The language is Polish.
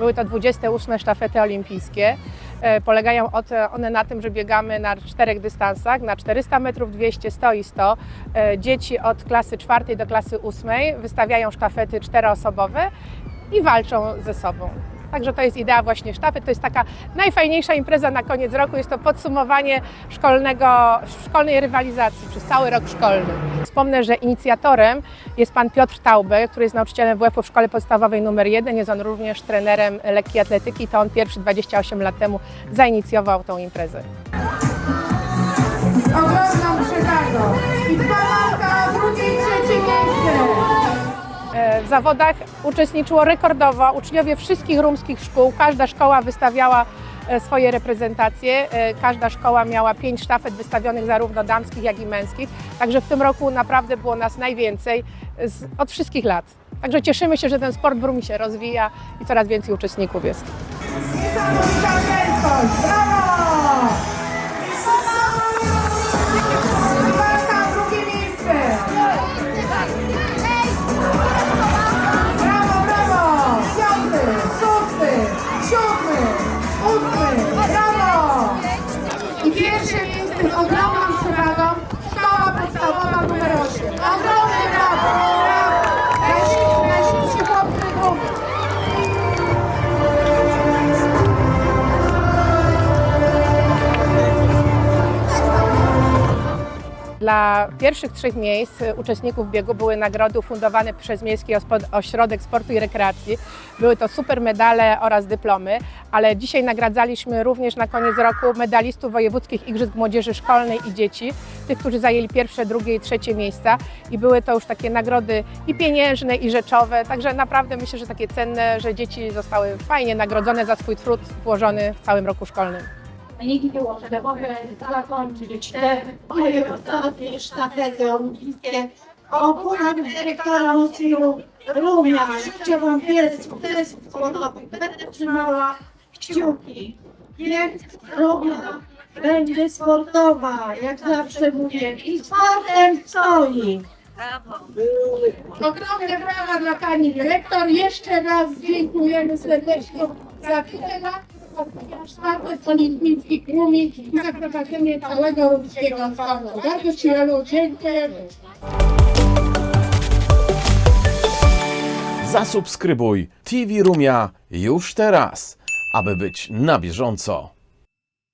Były to 28 sztafety olimpijskie. E, Polegają od- one na tym, że biegamy na czterech dystansach, na 400 metrów, 200, 100 i 100. E, Dzieci od klasy czwartej do klasy ósmej wystawiają sztafety czteroosobowe i walczą ze sobą. Także to jest idea właśnie sztafet. To jest taka najfajniejsza impreza na koniec roku. Jest to podsumowanie szkolnego, szkolnej rywalizacji przez cały rok szkolny. Wspomnę, że inicjatorem jest pan Piotr Taube, który jest nauczycielem WF-u w Szkole Podstawowej nr 1. Jest on również trenerem lekkiej atletyki. To on pierwszy 28 lat temu zainicjował tą imprezę. ogromną przewagą. Zawodach uczestniczyło rekordowo uczniowie wszystkich rumskich szkół. Każda szkoła wystawiała e, swoje reprezentacje. E, Każda szkoła miała pięć sztafet wystawionych zarówno damskich, jak i męskich. Także w tym roku naprawdę było nas najwięcej z, od wszystkich lat. Także cieszymy się, że ten sport w Rumi się rozwija i coraz więcej uczestników jest. Niesamowita. Brawo! Dla pierwszych trzech miejsc e, uczestników biegu były nagrody ufundowane przez Miejski Ośrodek Sportu i Rekreacji. Były to super medale oraz dyplomy, ale dzisiaj nagradzaliśmy również na koniec roku medalistów wojewódzkich Igrzysk Młodzieży Szkolnej i Dzieci, tych, którzy zajęli pierwsze, drugie i trzecie miejsca i były to już takie nagrody i pieniężne i rzeczowe, także naprawdę myślę, że takie cenne, że dzieci zostały fajnie nagrodzone za swój trud włożony w całym roku szkolnym. Wyniki wyłożone mogę zakończyć te moje ostatnie sztafety olimpijskie. Ogółem dyrektora muzeum Rumia. Życzę Wam wiele sukcesów sportowych. Będę trzymała kciuki. Niech Rumia będzie sportowa, jak zawsze mówię. I sportem stoi. Ogromne brawa dla Pani Dyrektor. Jeszcze raz dziękujemy serdecznie za tyle lat całego sportu. Bardzo Ci dziękujemy. Zasubskrybuj TV Rumia już teraz, aby być na bieżąco.